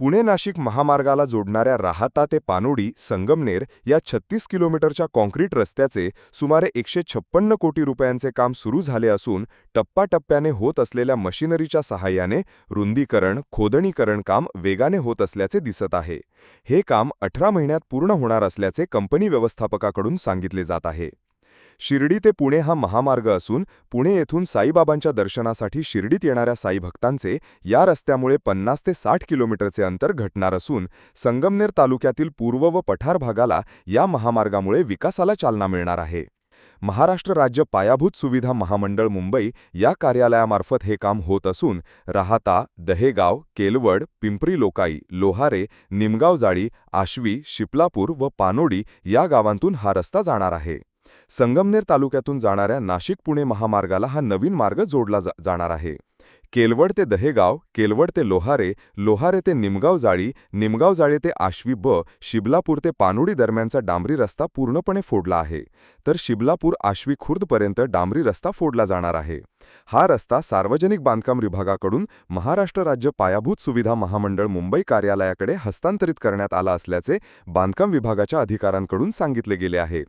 पुणे नाशिक महामार्गाला जोडणाऱ्या राहाता ते पानोडी संगमनेर या छत्तीस किलोमीटरच्या कॉन्क्रीट रस्त्याचे सुमारे एकशे छप्पन्न कोटी रुपयांचे काम सुरू झाले असून टप्प्याटप्प्याने होत असलेल्या मशिनरीच्या सहाय्याने रुंदीकरण खोदणीकरण काम वेगाने होत असल्याचे दिसत आहे. हे काम अठरा महिन्यात पूर्ण होणार असल्याचे कंपनी व्यवस्थापकाकडून सांगितले जात आहे. शिर्डी ते पुणे हा महामार्ग असून पुणे येथून साईबाबांच्या दर्शनासाठी शिर्डीत येणाऱ्या साई भक्तांचे या रस्त्यामुळे पन्नास ते साठ किलोमीटरचे अंतर घटणार असून संगमनेर तालुक्यातील पूर्व व पठार भागाला या महामार्गामुळे विकासाला चालना मिळणार आहे. महाराष्ट्र राज्य पायाभूत सुविधा महामंडळ मुंबई या कार्यालयामार्फत हे काम होत असून राहता दहेगाव केलवड पिंपरी लोकाई लोहारे निमगाव जाळी आश्वी शिपलापूर व पानोडी या गावांतून हा रस्ता जाणार आहे. संगमनेर तालुक्यातून जाणाऱ्या नाशिक पुणे महामार्गाला हा नवीन मार्ग जोडला जा जाणार आहे. केलवड ते दहेगाव केलवड ते लोहारे लोहारे ते निमगाव जाळी निमगाव जाळी ते आश्वी ब शिबलापूर ते पानुडी दरम्यानचा डांबरी रस्ता पूर्णपणे फोडला आहे. तर शिबलापूर आश्वी खुर्दपर्यंत डांबरी रस्ता फोडला जाणार आहे. हा रस्ता सार्वजनिक बांधकाम विभागाकडून महाराष्ट्र राज्य पायाभूत सुविधा महामंडळ मुंबई कार्यालयाकडे हस्तांतरित करण्यात आला असल्याचे बांधकाम विभागाच्या अधिकाऱ्यांकडून सांगितले गेले आहे.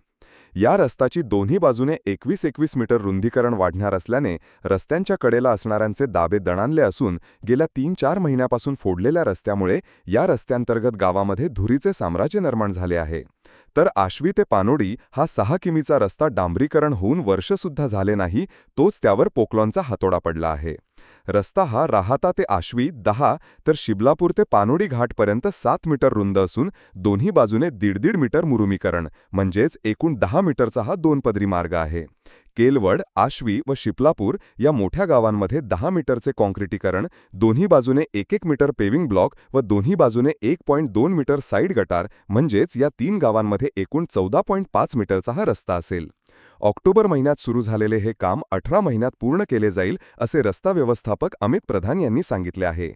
या रस्ताची दोन्ही बाजूने एकवीस एकवीस मीटर रुंदीकरण वाढणार असल्याने रस्त्यांच्या कडेला असणाऱ्यांचे दाबे दणाणले असून गेल्या तीन चार महिन्यापासून फोडलेल्या रस्त्यामुळे या रस्त्यांतर्गत गावामध्ये धुरीचे साम्राज्य निर्माण झाले आहे. तर आश्वी ते पानोडी हा सहा किमीचा रस्ता डांबरीकरण होऊन वर्षसुद्धा झाले नाही तोच त्यावर पोकलॉनचा हातोडा पडला आहे. रस्ता हा राहाता ते आश्वी दहा तर शिबलापूर ते पानोडी घाटपर्यंत सात मीटर रुंद असून दोन्ही बाजूने दीड दीड मीटर मुरुमीकरण म्हणजेच एकूण दहा मीटरचा हा दोन पदरी मार्ग आहे. केलवड आश्वी व शिपलापूर या मोठ्या गावांमध्ये दहा मीटरचे कॉन्क्रिटीकरण दोन्ही बाजूने एक एक मीटर पेविंग ब्लॉक व दोन्ही बाजूने एक पॉईंट दोन मीटर साईड गटार म्हणजेच या तीन गावांमध्ये एकूण चौदा पॉईंट पाच मीटरचा हा रस्ता असेल. ऑक्टोबर महिन्यात सुरू झालेले हे काम अठरा महिन्यात पूर्ण केले जाईल असे रस्ता व्यवस्थापक अमित प्रधान यांनी सांगितले आहे.